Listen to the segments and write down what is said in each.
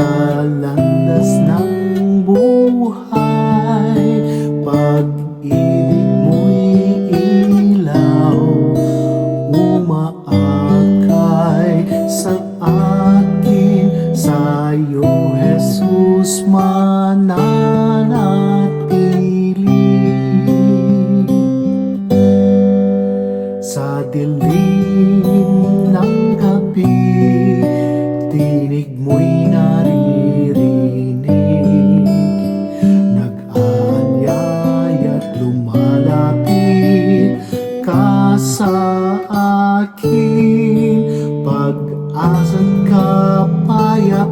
sa landas ng buhay. Pag-ibig mo'y ilaw Umaakay sa akin. Sa'yo, Jesus, mananatili. Sa dilim ng gabi Tinig mo'y naririnig akin. Pag-asa't kapayapaan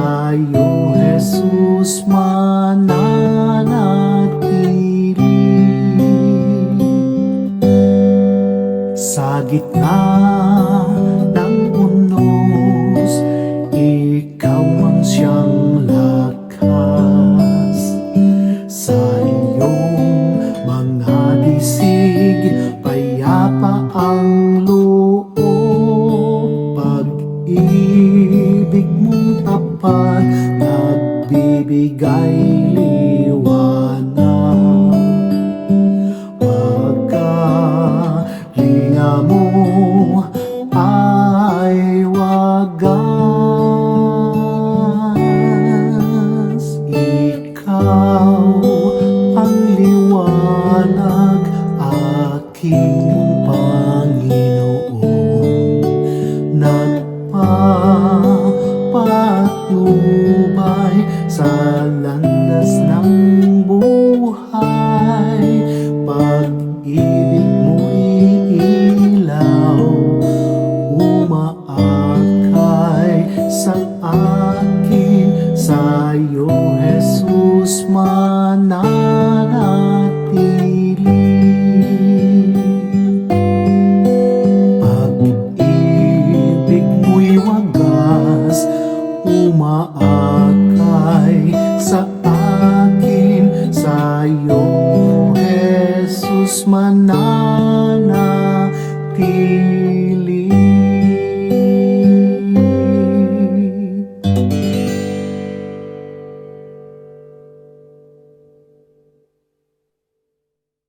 Sa'yo, Jesus, mananatili. Sa gitna ng unos, ikaw ang siyang tapat, nagbibigay liwanag. Pagkalinga mo ay wagas Ikaw ang liwanag, aking Nagpapatnubay sa landas ng buhay. Pag-ibig mo'y ilaw Umaakay sa akin. Sa'yo, Jesus, mananatili akin Sa'yo, Jesus, mananatili